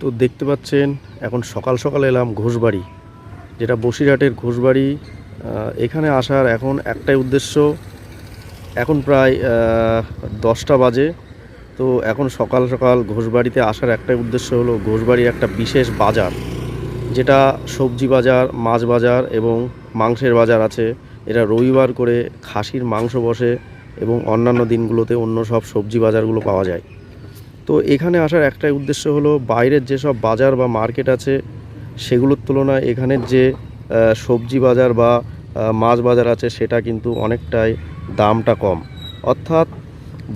তো দেখতে পাচ্ছেন, এখন সকাল সকাল এলাম ঘোষবাড়ি, যেটা বসিরহাটের ঘোষবাড়ি। এখানে আসার এখন একটাই উদ্দেশ্য, এখন প্রায় দশটা বাজে। তো এখন সকাল সকাল ঘোষবাড়িতে আসার একটাই উদ্দেশ্য হলো ঘোষবাড়ির একটা বিশেষ বাজার, যেটা সবজি বাজার, মাছ বাজার এবং মাংসের বাজার আছে। এটা রবিবার করে খাসির মাংস বসে এবং অন্যান্য দিনগুলোতে অন্য সব সবজি বাজারগুলো পাওয়া যায়। তো এখানে আসার একটাই উদ্দেশ্য হলো বাইরের যেসব বাজার বা মার্কেট আছে সেগুলোর তুলনায় এখানের যে সবজি বাজার বা মাছ বাজার আছে সেটা কিন্তু অনেকটাই দামটা কম। অর্থাৎ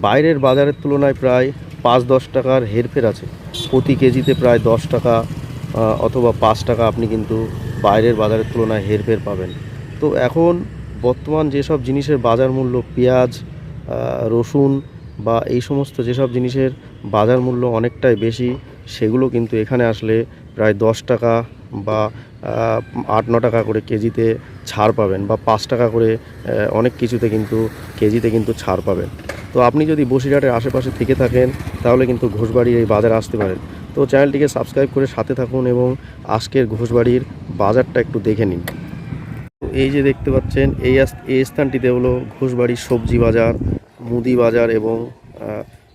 বাইরের বাজারের তুলনায় প্রায় পাঁচ দশ টাকার হেরফের আছে। প্রতি কেজিতে প্রায় দশ টাকা অথবা পাঁচ টাকা আপনি কিন্তু বাইরের বাজারের তুলনায় হেরফের পাবেন। তো এখন বর্তমান যেসব জিনিসের বাজার মূল্য, পেঁয়াজ রসুন বা এই সমস্ত যেসব জিনিসের বাজার মূল্য অনেকটাই বেশি, সেগুলো কিন্তু এখানে আসলে প্রায় দশ টাকা বা আট, ন টাকা করে কেজিতে ছাড় পাবেন বা পাঁচ টাকা করে অনেক কিছুতে কিন্তু, কেজিতে কিন্তু ছাড় পাবেন। তো আপনি যদি বসিরহাটের আশেপাশে থেকে থাকেন, তাহলে কিন্তু ঘোষবাড়ির এই বাজার আসতে পারেন। তো চ্যানেলটিকে সাবস্ক্রাইব করে সাথে থাকুন এবং আজকের ঘোষবাড়ির বাজারটা একটু দেখে নিন। এই যে দেখতে পাচ্ছেন, এই এই স্থানটিতে হলো ঘোষবাড়ির সবজি বাজার, মুদি বাজার এবং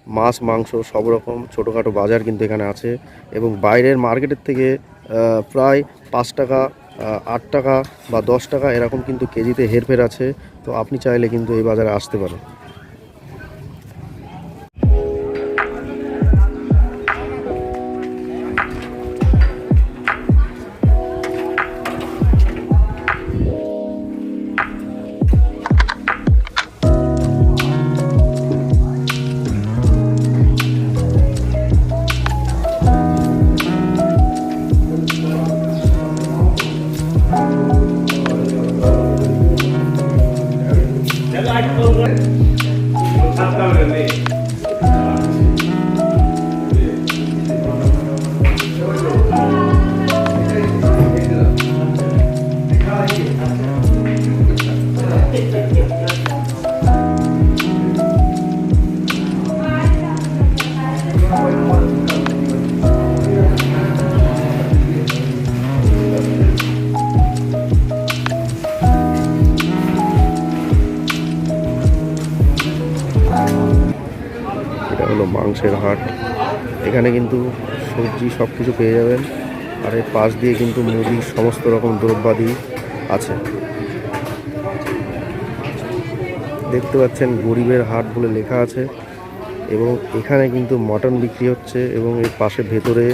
মাছ, মাংস সব রকম ছোটোখাটো বাজার কিন্তু এখানে আছে এবং বাইরের মার্কেটের থেকে প্রায় পাঁচ টাকা আট টাকা বা দশ টাকা এরকম কিন্তু কেজিতে হেরফের আছে। তো আপনি চাইলে কিন্তু এই বাজারে আসতে পারেন। মাংসের হাট। এখানে কিন্তু সবজি সব কিছু পেয়ে যাবেন। আর এর পাশ দিয়ে কিন্তু মুদির সমস্ত রকম দ্রব্যাদি আছে। দেখতে পাচ্ছেন গরিবের হাট বলে লেখা আছে এবং এখানে কিন্তু মটন বিক্রি হচ্ছে এবং এর পাশে ভেতরে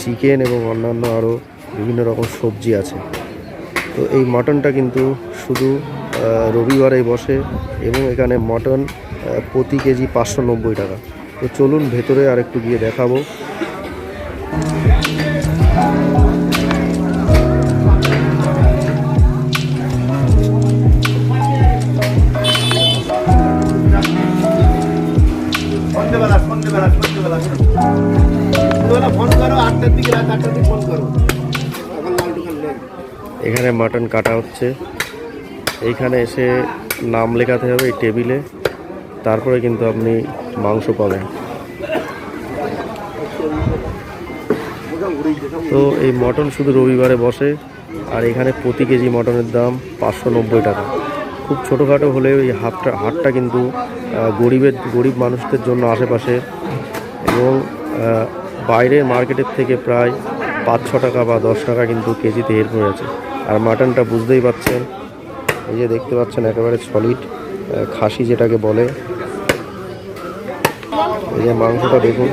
চিকেন এবং অন্যান্য আরও বিভিন্ন রকম সবজি আছে। তো এই মটনটা কিন্তু শুধু রবিবারে বসে এবং এখানে মটন প্রতি কেজি পাঁচশো নব্বই টাকা। তো চলুন ভেতরে আর একটু গিয়ে দেখাবো। এখানে মাটন কাটা হচ্ছে। এইখানে এসে নাম লেখাতে হবে এই টেবিলে তারপরে কিন্তু আপনি মাংস পাবেন তো এই মটন শুধু রবিবারে বসে, আর এখানে প্রতি কেজি মটনের দাম পাঁচশো নব্বই টাকা। খুব ছোটোখাটো হলেও এই হাটটা হাটটা কিন্তু গরিবের গরিব মানুষদের জন্য আশেপাশে। এবং বাইরের মার্কেটের থেকে প্রায় পাঁচ ছ টাকা বা দশ টাকা কিন্তু কেজিতে এর আছে। আর মাটনটা বুঝতেই পাচ্ছেন, এই যে দেখতে পাচ্ছেন একেবারে সলিড খাসি যেটাকে বলে এই যে মাংসটা দেখুন,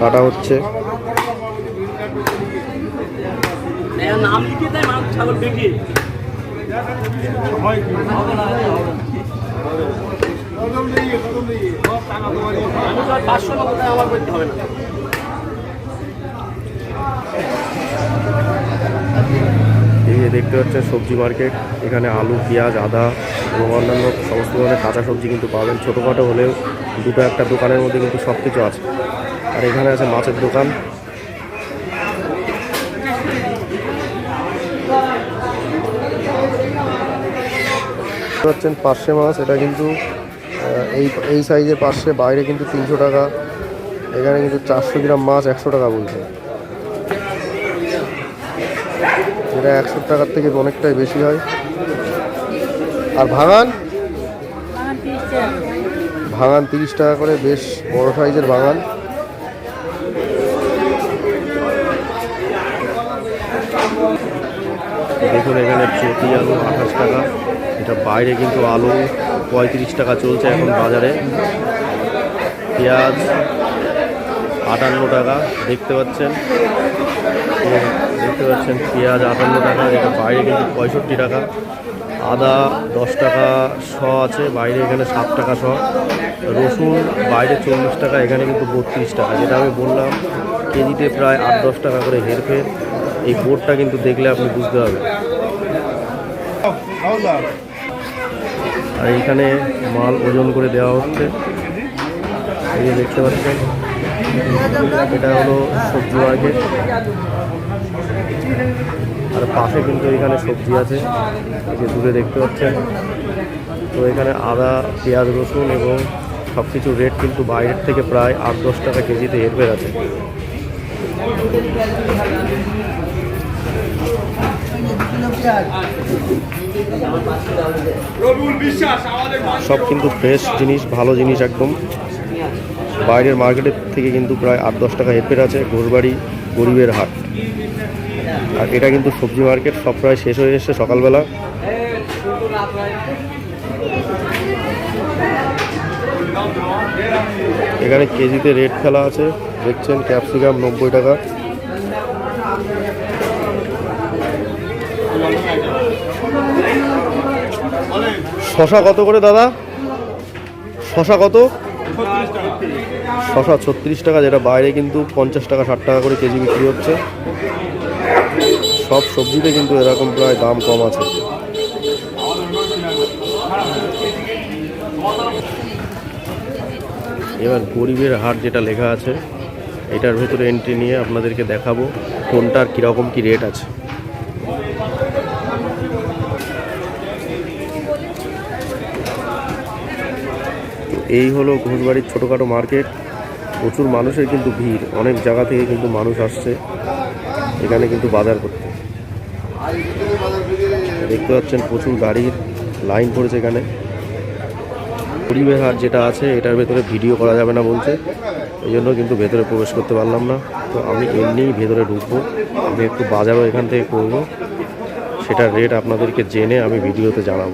কাটা হচ্ছে। এই যে দেখতে পাচ্ছেন সবজি মার্কেট, এখানে আলু, পেঁয়াজ, আদা এবং অন্যান্য সমস্ত ধরনের কাঁচা সবজি কিন্তু পাবেন ছোটোখাটো হলেও দুটো একটা দোকানের মধ্যে কিন্তু সব কিছু আছে। আর এখানে আছে মাছের দোকান। পাচ্ছেন পার্শে মাছ, এটা কিন্তু এই এই সাইজের পার্শে বাইরে কিন্তু তিনশো টাকা। এখানে কিন্তু চারশো গ্রাম মাছ একশো টাকা বলছে। এটা একশো টাকার থেকে অনেকটাই বেশি হয়। আর ভাঙান? ভাঙান তিরিশ টাকা করে। বেশ বড় সাইজের ভাঙান। দেখুন এখানে চটি আলু আঠাশ টাকা এটা বাইরে কিন্তু আলু পঁয়ত্রিশ টাকা চলছে এখন বাজারে। পেঁয়াজ আটান্ন টাকা দেখতে পাচ্ছেন? দেখতে পাচ্ছেন পেঁয়াজ আটান্ন টাকা এটা বাইরে কিন্তু পঁয়ষট্টি টাকা। আদা দশ টাকা শ আছে, বাইরে এখানে সাত টাকা শ। রসুন বাইরে চল্লিশ টাকা, এখানে কিন্তু বত্রিশ টাকা। যেটা আমি বললাম, কেজিতে প্রায় আট দশ টাকা করে হেরফের এই বোর্ডটা কিন্তু দেখলে আপনি বুঝতে পারবেন। আর এইখানে মাল ওজন করে দেওয়া হচ্ছে। এই যে দেখতে পাচ্ছেন, এটা হলো সবজি মার্কেট আর পাশে কিন্তু এখানে সবজি আছে, এই যে দূরে দেখতে পাচ্ছেন। তো এখানে আদা, পেঁয়াজ, রসুন এবং সব কিছুর রেট কিন্তু বাইরের থেকে প্রায় আট দশ টাকা কেজিতে হেরফের আছে। সব কিন্তু ফ্রেশ জিনিস, ভালো জিনিস একদম। বাইরের মার্কেটের থেকে কিন্তু প্রায় আট দশ টাকা হেরফের আছে, ঘোরবাড়ি গরিবের হাট। আর এটা কিন্তু সবজি মার্কেট সব প্রায় শেষ হয়ে এসছে সকালবেলা। এখানে কেজিতে রেট ফেলা আছে, দেখছেন, ক্যাপসিকাম নব্বই টাকা। শশা কত করে দাদা? শশা কত? শশা ছত্রিশ টাকা, যেটা বাইরে কিন্তু পঞ্চাশ টাকা, ষাট টাকা করে কেজি বিক্রি হচ্ছে। সব সবজিতে কিন্তু এরকম প্রায় দাম কম আছে। এবার গরিবের হাট যেটা লেখা আছে, এটার ভেতরে এন্ট্রি নিয়ে আপনাদেরকে দেখাবো কোনটার কীরকম কী রেট আছে। এই হলো ঘোষবাড়ির ছোটোখাটো মার্কেট। প্রচুর মানুষের কিন্তু ভিড়, অনেক জায়গা থেকে কিন্তু মানুষ আসছে। এখানে কিন্তু বাজার করতে। দেখতে পাচ্ছেন প্রচুর গাড়ির লাইন পড়েছে এখানে। হাট যেটা আছে, এটার ভেতরে ভিডিও করা যাবে না বলছে। এই জন্য কিন্তু ভেতরে প্রবেশ করতে পারলাম না। তো আমি এমনিই ভেতরে ঢুকবো, আমি একটু বাজারও এখান থেকে করব। সেটার রেট আপনাদেরকে জেনে আমি ভিডিওতে জানাব।